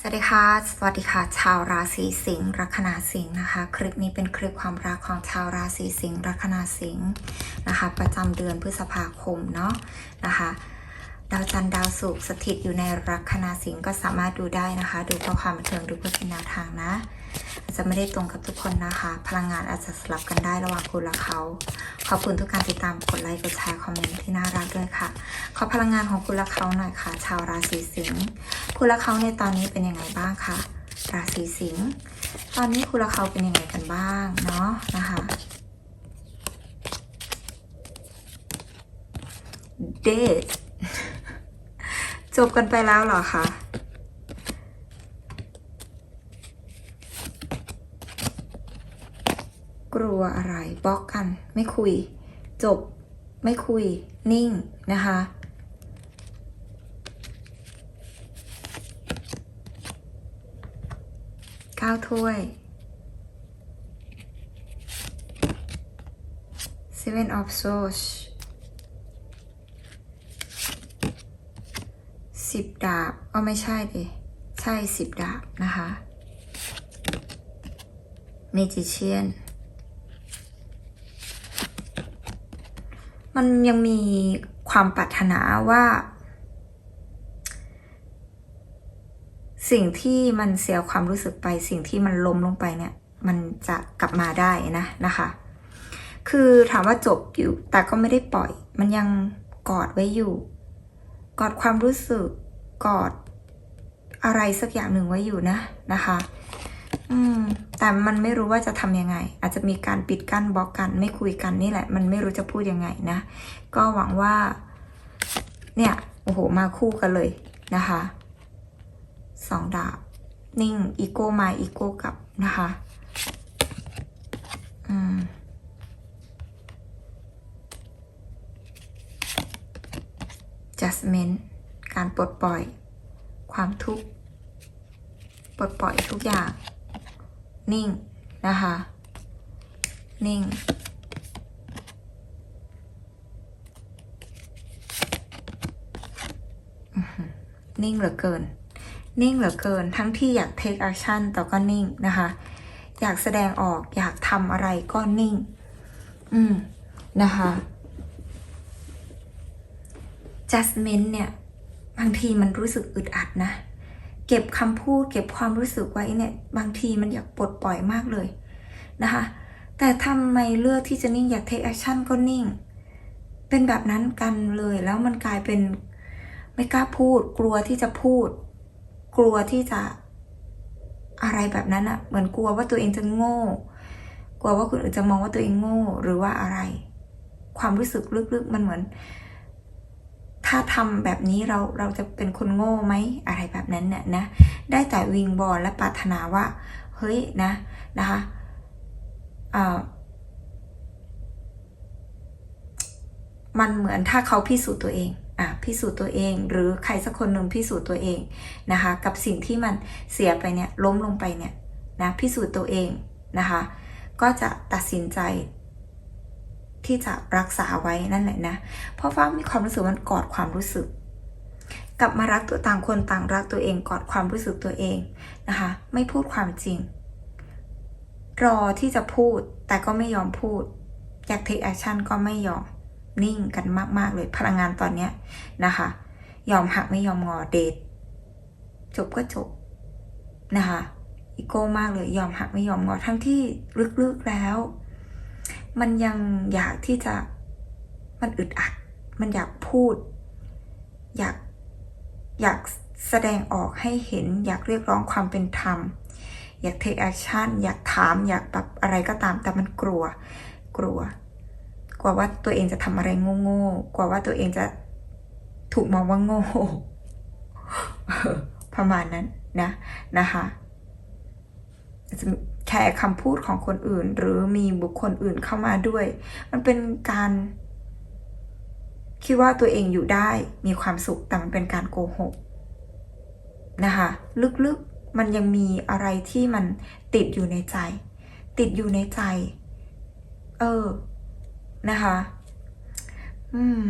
สวัสดีค่ะ สวัสดีค่ะ ชาวราศีสิงห์ลัคนาสิงห์นะคะ คลิปนี้เป็นคลิปความรักของชาวราศีสิงห์ลัคนาสิงห์นะคะ ประจำเดือนพฤษภาคมเนาะนะคะ ดาวจันทร์ดาวศุกร์สถิตอยู่ในลัคนาสิงห์ก็สามารถดูได้นะคะ ดูเพื่อความบันเทิงดูเพื่อเป็นแนวทางนะ จะไม่ได้ตรงกับทุกคนนะคะ พลังงานอาจจะสลับกันได้ระหว่างคุณและเขา ขอบคุณทุกการติดตามกดไลค์กดแชร์คอมเมนต์ที่น่ารักด้วยค่ะ ขอพลังงานของคุณและเขาหน่อยค่ะ ชาวราศีสิงห์คุณและเขาในตอนนี้เป็นยังไงบ้างคะราศีสิงห์ตอนนี้คุณและเขาเป็นยังไงกันบ้างเนาะนะคะเดทจบกันไปแล้วเหรอคะ กลัวอะไรบล็อกกัน ไม่คุย จบไม่คุย นิ่งนะคะ ก้าวถ้วย Seven of Swords สิบดาบอ๋อไม่ใช่ดิ ใช่สิบดาบนะคะ Magician มันยังมีความปรารถนาว่า สิ่งที่มันเสียความรู้สึกไป สิ่งที่มันล้มลงไปเนี่ย มันจะกลับมาได้นะนะคะ คือถามว่าจบอยู่ แต่ก็ไม่ได้ปล่อย มันยังกอดไว้อยู่ กอดความรู้สึกกอดอะไรสักอย่างหนึ่งไว้อยู่นะนะคะ อืม แต่มันไม่รู้ว่าจะทำยังไง อาจจะมีการปิดกั้นบล็อกกัน ไม่คุยกันนี่แหละ มันไม่รู้จะพูดยังไงนะ ก็หวังว่า เนี่ย โอ้โห มาคู่กันเลยนะคะสองดาบ นิ่ง อีโก้มา อีโก้กลับนะคะ อืม judgment การปลดปล่อย ความทุกข์ ปลดปล่อยทุกอย่าง นิ่งนะคะ นิ่ง นิ่งเหลือเกิน นิ่งเหลือเกิน ทั้งที่อยาก take action แต่ก็นิ่งนะคะ อยากแสดงออกอยากทำอะไรก็นิ่ง อืม นะคะ judgment เนี่ย บางทีมันรู้สึกอึดอัดนะ เก็บคำพูด เก็บความรู้สึกไว้เนี่ย บางทีมันอยากปลดปล่อยมากเลยนะคะ แต่ทำไมเลือกที่จะนิ่งอยาก take action ก็นิ่ง เป็นแบบนั้นกันเลยแล้วมันกลายเป็นไม่กล้าพูด กลัวที่จะพูด กลัวที่จะอะไรแบบนั้นอะเหมือนกลัวว่าตัวเองจะโง่ กลัวว่าคนอื่นจะมองว่าตัวเองโง่หรือว่าอะไร ความรู้สึกลึกๆมันเหมือน ถ้าทำแบบนี้เราเราจะเป็นคนโง่ไหมอะไรแบบนั้นเนี่ยนะ ได้แต่วิงบอลและปรารถนาว่า เฮ้ยนะนะคะมันเหมือนถ้าเขาพิสูจน์ตัวเองอะพิสูจน์ตัวเอง หรือใครสักคนหนึ่งพิสูจน์ตัวเองนะคะกับสิ่งที่มันเสียไปเนี่ยล้มลงไปเนี่ยนะพิสูจน์ตัวเองนะคะก็จะตัดสินใจ ที่จะรักษาไว้นั่นแหละนะ เพราะว่ามีความรู้สึกมันกอดความรู้สึก กลับมารักตัวต่างคนต่างรักตัวเองกอดความรู้สึกตัวเองนะคะ ไม่พูดความจริง รอที่จะพูดแต่ก็ไม่ยอมพูด อยาก take action ก็ไม่ยอมนิ่งกันมาก ๆ เลยพลังงานตอนเนี้ยนะคะ ยอมหักไม่ยอมงอเดทจบก็จบนะคะอีโก้มากเลยยอมหักไม่ยอมงอทั้งที่ลึกๆแล้ว มันยังอยากที่จะมันอึดอัด มันอยากพูด อยากอยากแสดงออกให้เห็น อยากเรียกร้องความเป็นธรรม อยาก take action อยากถาม อยากแบบอะไรก็ตาม แต่มันกลัว กลัว กลัวว่าตัวเองจะทำอะไรโง่ๆ กลัวว่าตัวเองจะถูกมองว่าโง่ ประมาณนั้นนะนะคะอาจจะ แค่คำพูดของคนอื่น หรือมีบุคคลอื่นเข้ามาด้วย มันเป็นการคิดว่าตัวเองอยู่ได้มีความสุขแต่มันเป็นการโกหกนะคะลึกๆมันยังมีอะไรที่มันติดอยู่ในใจ ติดอยู่ในใจ เออนะคะ อืม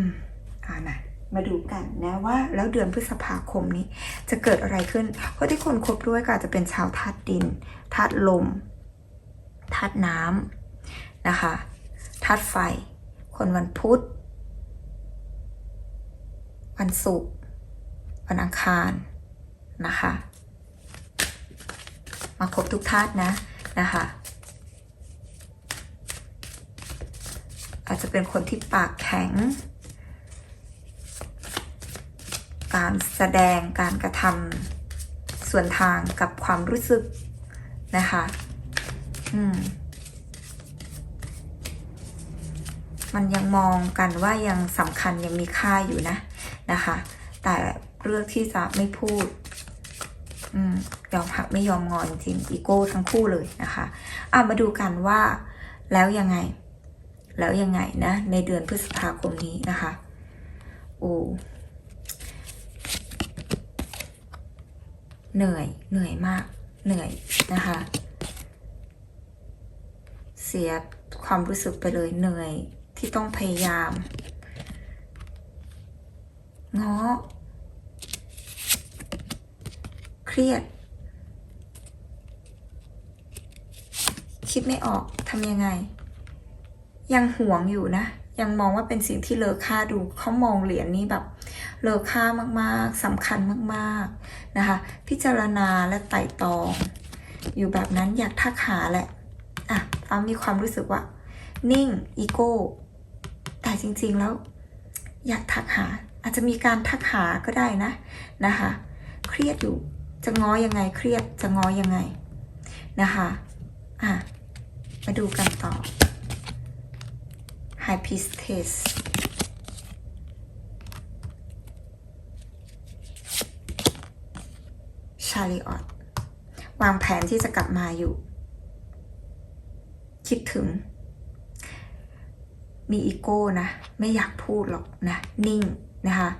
อ่านะ มาดูกันนะว่าแล้วเดือนพฤษภาคมนี้จะเกิดอะไรขึ้น เพราะที่คนคบด้วยก็อาจจะเป็นชาวธาตุดินธาตุลมธาตุน้ำนะคะธาตุไฟ คนวันพุธ วันศุกร์วันอังคารนะคะ มาครบทุกธาตุนะนะคะอาจจะเป็นคนที่ปากแข็ง การแสดงการกระทำส่วนทางกับความรู้สึกนะคะอืมมันยังมองกันว่ายังสำคัญยังมีค่าอยู่นะนะคะ แต่เลือกที่จะไม่พูดอืมยอมหักไม่ยอมงอนจริงอีโก้ทั้งคู่เลยนะคะอะมาดูกันว่าแล้วยังไง แล้วยังไงนะ ในเดือนพฤษภาคมนี้นะคะ โอ้ เหนื่อยเหนื่อยมาก เหนื่อยนะคะ เสียความรู้สึกไปเลยเหนื่อยที่ต้องพยายามง้อเครียด คิดไม่ออกทำยังไง ยังห่วงอยู่นะ ยังมองว่าเป็นสิ่งที่เลอค่าดูเขามองเหรียญนี้แบบเลอค่ามากๆสำคัญมากๆ นะคะ พิจารณาและไต่ตอง อยู่แบบนั้นอยากทักหาแหละอะฟ้ามีความรู้สึกว่า นิ่งอีโก้แต่จริงๆแล้ว อยากทักหา อาจจะมีการทักหาก็ได้นะนะคะ เครียดอยู่จะง้อยังไงเครียดจะง้อยังไงนะคะอะมาดูกันต่อ High Priestess ชาลีออตวางแผนที่จะกลับมาอยู่ คิดถึง มีอีโก้นะ ไม่อยากพูดหรอกนะ นิ่งนะคะ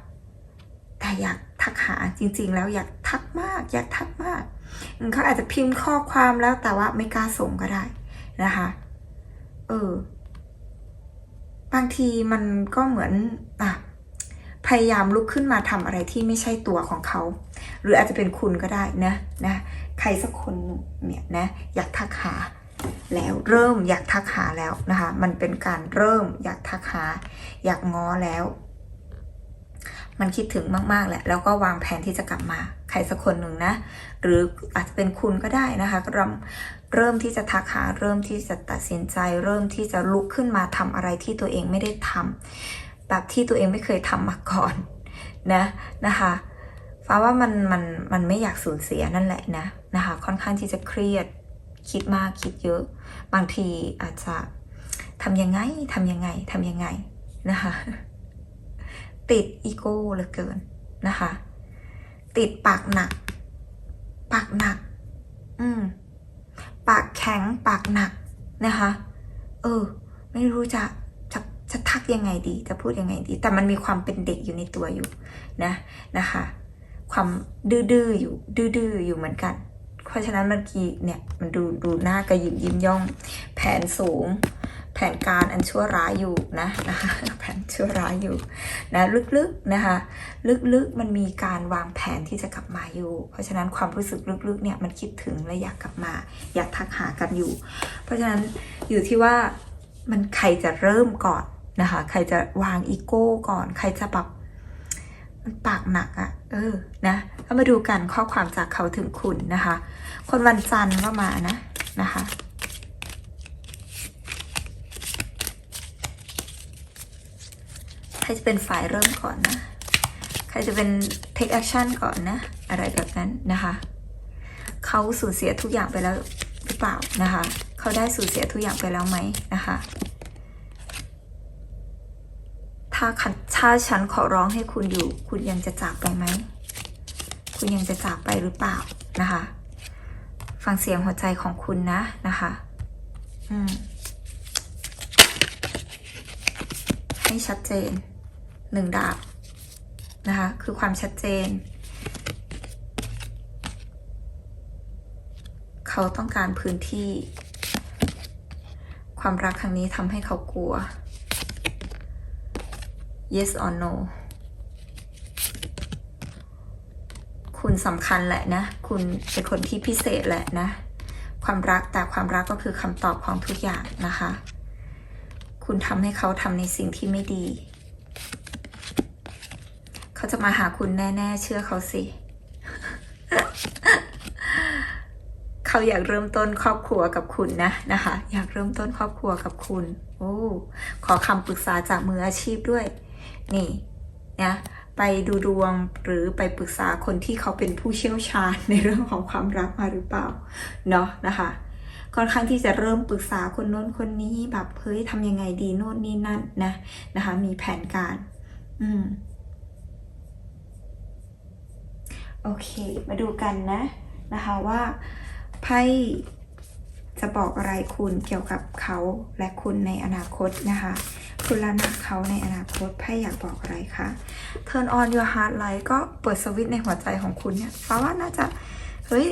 แต่อยากทักหาจริง ๆ แล้วอยากทักมาก อยากทักมาก เขาอาจจะพิมพ์ข้อความแล้วแต่ว่าไม่กล้าส่งก็ได้นะคะ เออ บางทีมันก็เหมือน อะ พยายามลุกขึ้นมาทำอะไรที่ไม่ใช่ตัวของเขา หรืออาจจะเป็นคุณก็ได้นะนะใครสักคนหนึ่งเนี่ยนะอยากทักหาแล้วเริ่มอยากทักหาแล้วนะคะ มันเป็นการเริ่มอยากทักหา อยากง้อแล้ว มันคิดถึงมากๆแหละ แล้วก็วางแผนที่จะกลับมา ใครสักคนหนึ่งนะ หรืออาจจะเป็นคุณก็ได้นะคะเริ่มเริ่มที่จะทักหา เริ่มที่จะตัดสินใจ เริ่มที่จะลุกขึ้นมาทำอะไรที่ตัวเองไม่ได้ทำ แบบที่ตัวเองไม่เคยทำมาก่อนนะนะคะฟ้าว่ามันมันมันไม่อยากสูญเสียนั่นแหละนะนะคะค่อนข้างที่จะเครียดคิดมากคิดเยอะ บางทีอาจจะทำยังไงทำยังไงทำยังไงนะคะติดอีโก้เหลือเกินนะคะติดปากหนัก ปากหนัก อืมปากแข็งปากหนักนะคะเออ ไม่รู้จะ จะทักยังไงดี จะพูดยังไงดี แต่มันมีความเป็นเด็กอยู่ในตัวอยู่นะนะคะ ความดื้อๆอยู่ ดื้อๆอยู่เหมือนกัน เพราะฉะนั้นเมื่อกี้เนี่ยมันดูดูหน้ากระยิมยิ้มย่อง แผนสูง แผนการอันชั่วร้ายอยู่นะนะคะแผนชั่วร้ายอยู่นะลึกๆนะคะ ลึกๆมันมีการวางแผนที่จะกลับมาอยู่ เพราะฉะนั้นความรู้สึกลึกๆเนี่ยมันคิดถึงและอยากกลับมา อยากทักหากันอยู่ เพราะฉะนั้นอยู่ที่ว่ามันใครจะเริ่มก่อน นะคะ ใครจะวางอีโก้ก่อน ใครจะแบบมันปากหนักอะ่ะ เออ นะแล้วมาดูกันข้อความจากเขาถึงคุณนะคะ คนวันจันทร์ก็มานะ นะคะใครจะเป็นฝ่ายเริ่มก่อนนะ ใครจะเป็น take action ก่อนนะ อะไรแบบนั้นนะคะ เขาสูญเสียทุกอย่างไปแล้วหรือเปล่านะคะ เขาได้สูญเสียทุกอย่างไปแล้วไหมนะคะ ถ้าขันถ้าฉันขอร้องให้คุณอยู่ คุณยังจะจากไปไหม คุณยังจะจากไปหรือเปล่านะคะ ฟังเสียงหัวใจของคุณนะนะคะ อืม ให้ชัดเจนหนึ่งดาบนะคะ คือความชัดเจน เขาต้องการพื้นที่ ความรักครั้งนี้ทำให้เขากลัว yes or no คุณสำคัญแหละนะ คุณเป็นคนที่พิเศษแหละนะ ความรักแต่ความรักก็คือคำตอบของทุกอย่างนะคะ คุณทำให้เขาทำในสิ่งที่ไม่ดี เขาจะมาหาคุณแน่ ๆ เชื่อเขาสิ เขาอยากเริ่มต้นครอบครัวกับคุณนะนะคะ อยากเริ่มต้นครอบครัวกับคุณ โอ้ ขอคำปรึกษาจากมืออาชีพด้วย นี่นะไปดูดวงหรือไปปรึกษาคนที่เขาเป็นผู้เชี่ยวชาญในเรื่องของความรักมาหรือเปล่าเนาะนะคะค่อนข้างที่จะเริ่มปรึกษาคนโน้นคนนี้แบบเฮ้ยทำยังไงดีโน่นนี่นั่นนะนะคะ มีแผนการ อืมโอเค มาดูกันนะนะคะว่าไพ่จะบอกอะไรคุณเกี่ยวกับเขาและคุณในอนาคตนะคะ คุณและนะเขาในอนาคตไพ่อยากบอกอะไรคะ Turn on your heart light ก็เปิดสวิตในหัวใจของคุณเนี่ยฟ้าะว่าน่าจะ เฮ้ย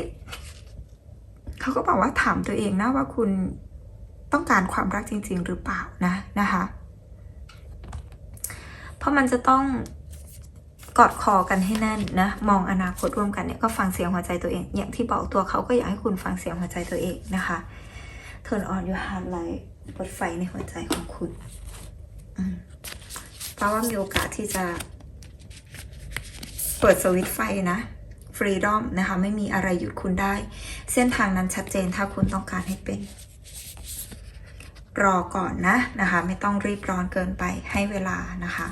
เขาก็บอกว่าถามตัวเองนะว่าคุณต้องการความรักจริง ๆ หรือเปล่านะนะคะ เพราะมันจะต้องกอดคอกันให้แน่นนะมองอนาคตร่วมกันเนี่ยก็ฟังเสียงหัวใจตัวเอง อย่างที่บอกตัวเขาก็อยากให้คุณฟังเสียงหัวใจตัวเองนะคะ Turn on your heart light เปิดไฟในหัวใจของคุณ เพราะว่ามีโอกาสที่จะเปิดสวิตไฟนะฟรีดอมนะคะไม่มีอะไรหยุดคุณได้ เส้นทางนั้นชัดเจนถ้าคุณต้องการให้เป็น รอก่อนนะนะคะ ไม่ต้องรีบร้อนเกินไปให้เวลานะคะ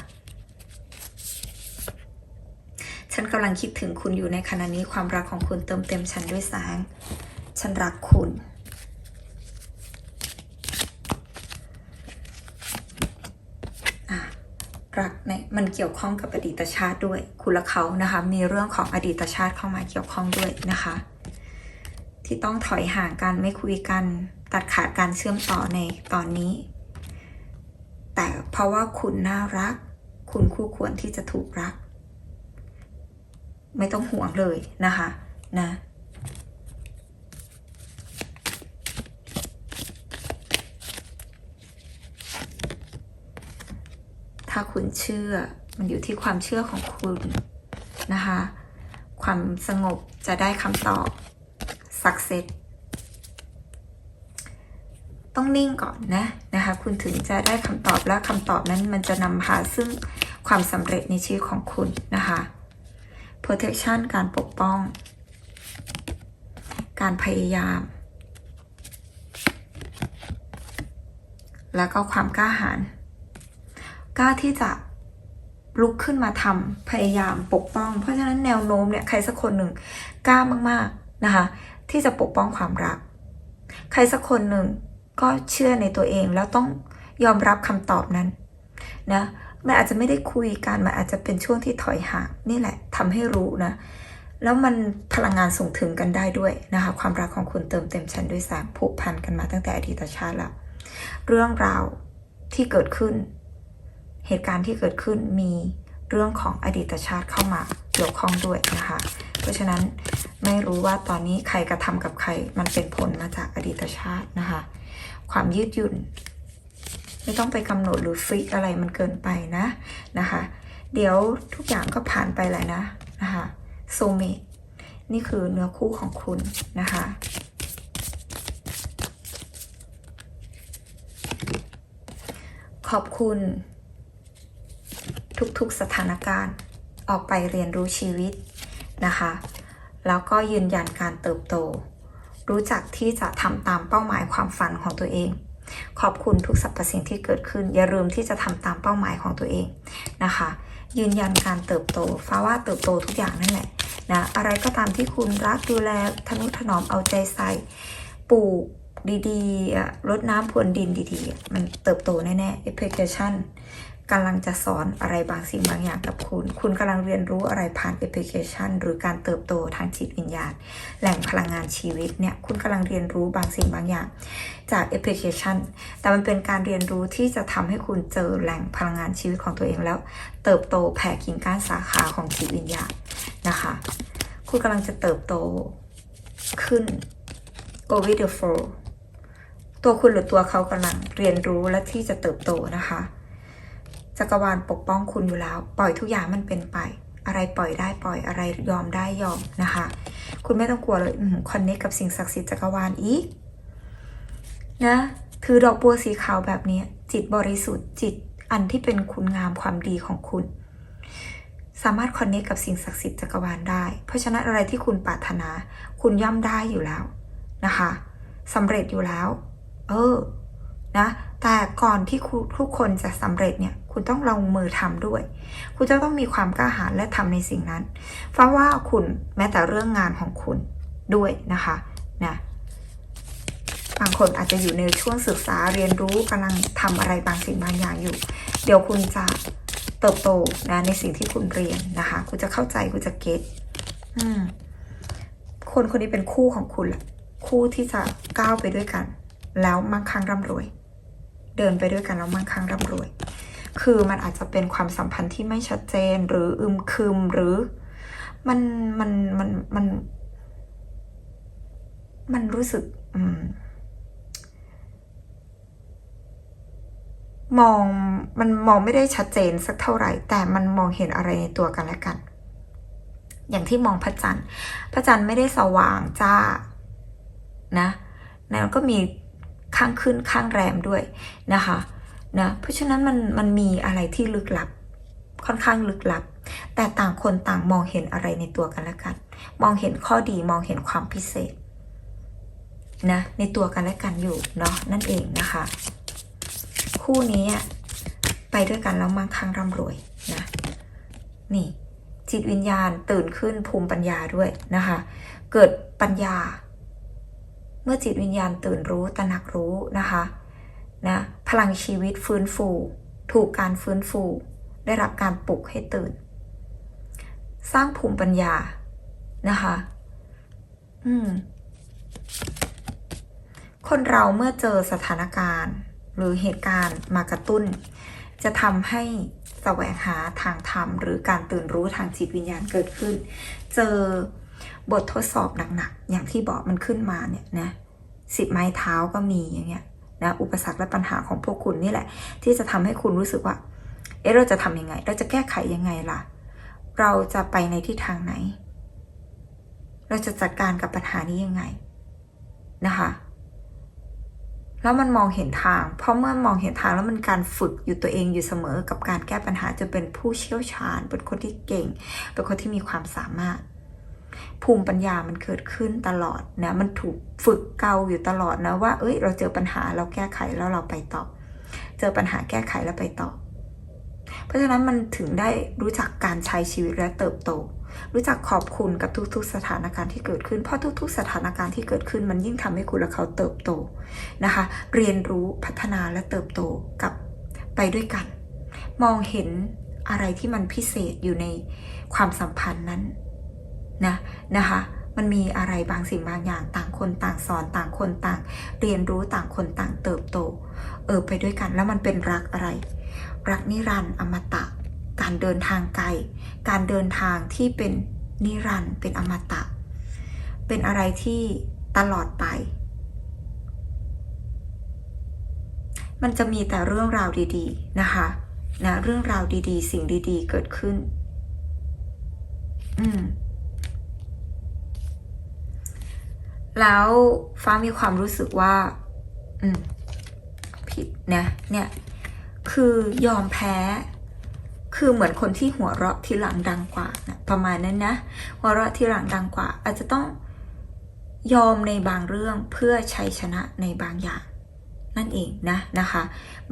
ฉันกำลังคิดถึงคุณอยู่ในขณะนี้ความรักของคุณเติมเต็มฉันด้วยแสงฉันรักคุณ อะ รักในมันเกี่ยวข้องกับอดีตชาติด้วย คุณและเขานะคะ มีเรื่องของอดีตชาติเข้ามาเกี่ยวข้องด้วยนะคะ ที่ต้องถอยห่างกันไม่คุยกันตัดขาดการเชื่อมต่อในตอนนี้ แต่เพราะว่าคุณน่ารัก คุณคู่ควรที่จะถูกรัก ไม่ต้องห่วงเลยนะคะนะ ถ้าคุณเชื่อมันอยู่ที่ความเชื่อของคุณนะคะ ความสงบจะได้คำตอบ success ต้องนิ่งก่อนนะนะคะ คุณถึงจะได้คำตอบและคำตอบนั้นมันจะนำพาซึ่งความสำเร็จในชีวิตของคุณนะคะ protection การปกป้อง การพยายาม แล้วก็ความกล้าหาญ กล้าที่จะลุกขึ้นมาทำพยายามปกป้อง เพราะฉะนั้นแนวโน้มเนี่ยใครสักคนหนึ่งกล้ามากๆนะคะที่จะปกป้องความรัก ใครสักคนหนึ่งก็เชื่อในตัวเองแล้วต้องยอมรับคำตอบนั้นนะมันอาจจะไม่ได้คุยกันมันอาจจะเป็นช่วงที่ถอยห่างนี่แหละทำให้รู้นะแล้วมันพลังงานส่งถึงกันได้ด้วยนะคะ ความรักของคุณเติมเต็มฉันด้วยแสงผูกพันกันมาตั้งแต่อดีตชาติแล้วเรื่องราวที่เกิดขึ้น เหตุการณ์ที่เกิดขึ้นมีเรื่องของอดีตชาติเข้ามาเกี่ยวข้องด้วยนะคะ เพราะฉะนั้นไม่รู้ว่าตอนนี้ใครกระทำกับใครมันเป็นผลมาจากอดีตชาตินะคะ ความยืดหยุ่น ไม่ต้องไปกำหนดหรือฟิกอะไรมันเกินไปนะนะคะ เดี๋ยวทุกอย่างก็ผ่านไปแหละนะนะคะโซเมตนี่คือเนื้อคู่ของคุณนะคะขอบคุณ ทุกๆสถานการณ์ ออกไปเรียนรู้ชีวิตนะคะ แล้วก็ยืนยันการเติบโต รู้จักที่จะทำตามเป้าหมายความฝันของตัวเอง ขอบคุณทุกสรรพสิ่งที่เกิดขึ้น อย่าลืมที่จะทำตามเป้าหมายของตัวเองนะคะ ยืนยันการเติบโตฟ้าว่าเติบโตทุกอย่างนั่นแหละนะอะไรก็ตามที่คุณรักดูแลทนุถนอมเอาใจใส่ปลูกดีๆรดน้ำพรวนดินดีๆ มันเติบโตแน่ๆ application กำลังจะสอนอะไรบางสิ่งบางอย่างกับคุณ คุณกำลังเรียนรู้อะไรผ่านแอปพลิเคชัน หรือการเติบโตทางจิตวิญญาณ แหล่งพลังงานชีวิตเนี่ยคุณกำลังเรียนรู้บางสิ่งบางอย่าง จากแอปพลิเคชัน แต่มันเป็นการเรียนรู้ที่จะทำให้คุณเจอแหล่งพลังงานชีวิตของตัวเองแล้ว เติบโตแผ่กิ่งก้านสาขาของจิตวิญญาณนะคะ คุณกำลังจะเติบโตขึ้น go with the flow ตัวคุณหรือตัวเขากำลังเรียนรู้และที่จะเติบโตนะคะ จักรวาลปกป้องคุณอยู่แล้ว ปล่อยทุกอย่างมันเป็นไป อะไรปล่อยได้ปล่อยอะไรยอมได้ยอมนะคะ คุณไม่ต้องกลัวเลยคอนเนคกับสิ่งศักดิ์สิทธิ์จักรวาลอีกนะถือดอกบัวสีขาวแบบนี้ จิตบริสุทธิ์จิตอันที่เป็นคุณงามความดีของคุณ สามารถคอนเนคกับสิ่งศักดิ์สิทธิ์จักรวาลได้ เพราะฉะนั้นอะไรที่คุณปรารถนา คุณย่อมได้อยู่แล้วนะคะสำเร็จอยู่แล้ว เออ นะ แต่ก่อนที่คุณทุกคนจะสำเร็จเนี่ย คุณต้องลงมือทำด้วย คุณจะต้องมีความกล้าหาญและทำในสิ่งนั้น เพราะว่าคุณแม้แต่เรื่องงานของคุณด้วยนะคะนะบางคนอาจจะอยู่ในช่วงศึกษาเรียนรู้กำลังทำอะไรบางสิ่งบางอย่างอยู่ เดี๋ยวคุณจะเติบโตนะในสิ่งที่คุณเรียนนะคะ คุณจะเข้าใจคุณจะเก็ตคนคนนี้เป็นคู่ของคุณแหละคู่ที่จะก้าวไปด้วยกัน แล้วมั่งคั่งร่ำรวย เดินไปด้วยกันแล้วมั่งคั่งร่ำรวย คือมันอาจจะเป็นความสัมพันธ์ที่ไม่ชัดเจนหรืออึมครึมหรือมันมันมันมันมันรู้สึกอืมมองมันมองไม่ได้ชัดเจนสักเท่าไหร่ แต่มันมองเห็นอะไรในตัวกันและกัน อย่างที่มองพระจันทร์ พระจันทร์ไม่ได้สว่างจ้านะแล้วก็มี ข้างขึ้นข้างแรมด้วยนะคะนะเพราะฉะนั้นมันมันมีอะไรที่ลึกลับ ค่อนข้างลึกลับ แต่ต่างคนต่างมองเห็นอะไรในตัวกันและกัน มองเห็นข้อดีมองเห็นความพิเศษนะในตัวกันและกันอยู่เนาะนั่นเองนะคะ คู่นี้ไปด้วยกันแล้วมั่งคั่งร่ำรวยนะนี่จิตวิญญาณตื่นขึ้นภูมิปัญญาด้วยนะคะ เกิดปัญญา เมื่อจิตวิญญาณตื่นรู้ตระหนักรู้นะคะนะพลังชีวิตฟื้นฟู ถูกการฟื้นฟู ได้รับการปลุกให้ตื่น สร้างภูมิปัญญานะคะอืมคนเราเมื่อเจอสถานการณ์ หรือเหตุการณ์มากระตุ้น จะทำให้แสวงหาทางธรรม หรือการตื่นรู้ทางจิตวิญญาณเกิดขึ้น เจอบททดสอบหนักๆ อย่างที่บอกมันขึ้นมาเนี่ยนะ สิบไม้เท้าก็มีอย่างเงี้ยนะอุปสรรคและปัญหาของพวกคุณนี่แหละ ที่จะทำให้คุณรู้สึกว่า เอ๊ะเราจะทำยังไง เราจะแก้ไขยังไงล่ะ เราจะไปในทิศทางไหน เราจะจัดการกับปัญหานี้ยังไงนะคะ แล้วมันมองเห็นทาง เพราะเมื่อมองเห็นทางแล้วมันการฝึกอยู่ตัวเองอยู่เสมอ กับการแก้ปัญหาจะเป็นผู้เชี่ยวชาญ เป็นคนที่เก่ง เป็นคนที่มีความสามารถ ภูมิปัญญามันเกิดขึ้นตลอดนะมันถูกฝึกเกาอยู่ตลอดนะว่า เอ้ย เราเจอปัญหาเราแก้ไขแล้วเราไปต่อ เจอปัญหาแก้ไขแล้วไปต่อ เพราะฉะนั้นมันถึงได้รู้จักการใช้ชีวิตและเติบโต รู้จักขอบคุณกับทุกๆ สถานการณ์ที่เกิดขึ้น เพราะทุก ๆ สถานการณ์ที่เกิดขึ้น มันยิ่งทำให้คุณและเขาเติบโตนะคะ เรียนรู้พัฒนาและเติบโตกับไปด้วยกัน มองเห็นอะไรที่มันพิเศษอยู่ในความสัมพันธ์นั้น นะนะคะมันมีอะไรบางสิ่งบางอย่างต่างคนต่างสอนต่างคนต่าง เรียนรู้ต่างคนต่างเติบโต เออไปด้วยกันแล้วมันเป็นรักอะไร รักนิรันดร์อมตะ การเดินทางไกล การเดินทางที่เป็นนิรันดร์เป็นอมตะ เป็นอะไรที่ตลอดไป มันจะมีแต่เรื่องราวดีๆนะคะนะเรื่องราวดีๆ สิ่งดีๆ เกิดขึ้น อืม แล้วฟ้ามีความรู้สึกว่า อืม ผิดนะเนี่ย คือยอมแพ้ คือเหมือนคนที่หัวเราะที่หลังดังกว่านะประมาณนั้นนะ หัวเราะที่หลังดังกว่า อาจจะต้องยอมในบางเรื่องเพื่อชัยชนะในบางอย่าง นั่นเองนะนะคะ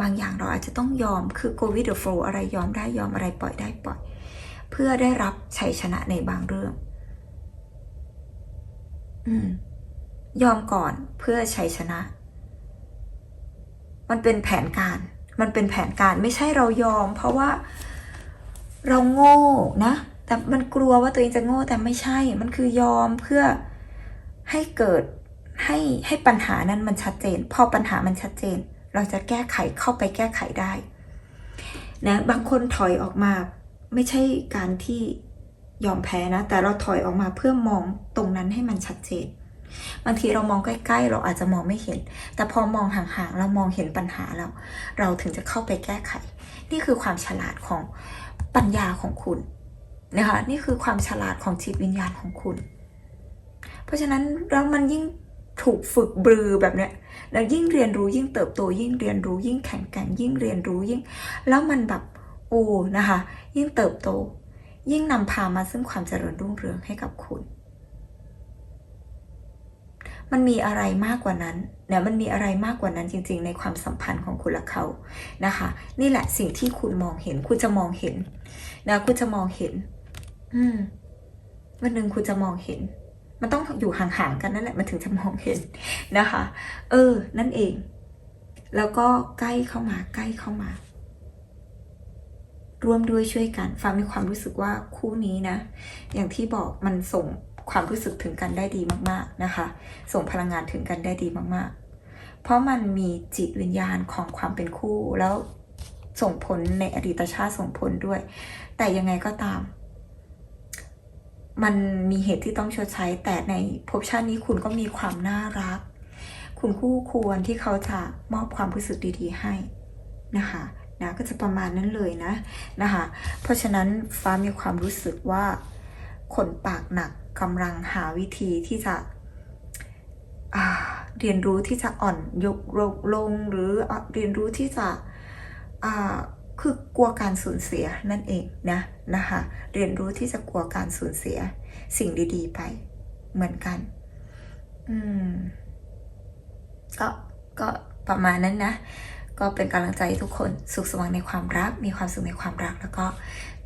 บางอย่างเราอาจจะต้องยอมคือ go with the flow อะไรยอมได้ยอมอะไรปล่อยได้ปล่อย เพื่อได้รับชัยชนะในบางเรื่อง อืม ยอมก่อนเพื่อชัยชนะ มันเป็นแผนการ มันเป็นแผนการไม่ใช่เรายอม เพราะว่าเราโง่นะ แต่มันกลัวว่าตัวเองจะโง่แต่ไม่ใช่ มันคือยอมเพื่อให้เกิดให้ให้ปัญหานั้นมันชัดเจน พอปัญหามันชัดเจน เราจะแก้ไขเข้าไปแก้ไขได้นะบางคนถอยออกมาไม่ใช่การที่ยอมแพ้นะ แต่เราถอยออกมาเพื่อมองตรงนั้นให้มันชัดเจน บางทีเรามองใกล้ ๆ เราอาจจะมองไม่เห็น แต่พอมองห่างๆเรามองเห็นปัญหาแล้ว เราถึงจะเข้าไปแก้ไข นี่คือความฉลาดของปัญญาของคุณนะคะนี่คือความฉลาดของจิตวิญญาณของคุณ เพราะฉะนั้นแล้วมันยิ่งถูกฝึกบลือแบบเนี้ยแล้วยิ่งเรียนรู้ยิ่งเติบโต ยิ่งเรียนรู้ยิ่งแข็งแกร่งยิ่งเรียนรู้ยิ่ง แล้วมันแบบโอ้นะคะ ยิ่งเติบโต ยิ่งนำพามาซึ่งความเจริญรุ่งเรืองให้กับคุณ มันมีอะไรมากกว่านั้นเนี่ยมันมีอะไรมากกว่านั้นจริง ๆ ในความสัมพันธ์ของคุณและเขานะคะ นี่แหละสิ่งที่คุณมองเห็น คุณจะมองเห็นนะคุณจะมองเห็น อืมวันหนึ่งคุณจะมองเห็น มันต้องอยู่ห่างๆกันนั่นแหละมันถึงจะมองเห็นนะคะ เออ นั่นเอง แล้วก็ใกล้เข้ามา ใกล้เข้ามา ร่วมด้วยช่วยกันฟ้ามีความรู้สึกว่าคู่นี้นะ อย่างที่บอกมันส่ง ความรู้สึกถึงกันได้ดีมากๆนะคะ ส่งพลังงานถึงกันได้ดีมากๆ เพราะมันมีจิตวิญญาณของความเป็นคู่แล้วส่งผลในอดีตชาติส่งผลด้วย แต่ยังไงก็ตาม มันมีเหตุที่ต้องชดใช้ แต่ในภพชาตินี้คุณก็มีความน่ารัก คุณคู่ควรที่เขาจะมอบความรู้สึกดีๆ ให้นะคะนะก็จะประมาณนั้นเลยนะนะคะ เพราะฉะนั้นฟ้ามีความรู้สึกว่าคนปากหนัก กำลังหาวิธีที่จะเรียนรู้ที่จะอ่อนยกลงหรืออเรียนรู้ที่จะคือกลัวการสูญเสียนั่นเองนะนะคะเรียนรู้ที่จะกลัวการสูญเสียสิ่งดีๆไปเหมือนกัน อืมก็ก็ประมาณนั้นนะ ก็เป็นกำลังใจทุกคนสุขสว่างในความรัก มีความสุขในความรัก แล้วก็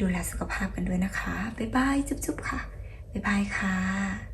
ดูแลสุขภาพกันด้วยนะคะ บ๊ายบาย จุ๊บๆค่ะ บ๊ายบายค่ะ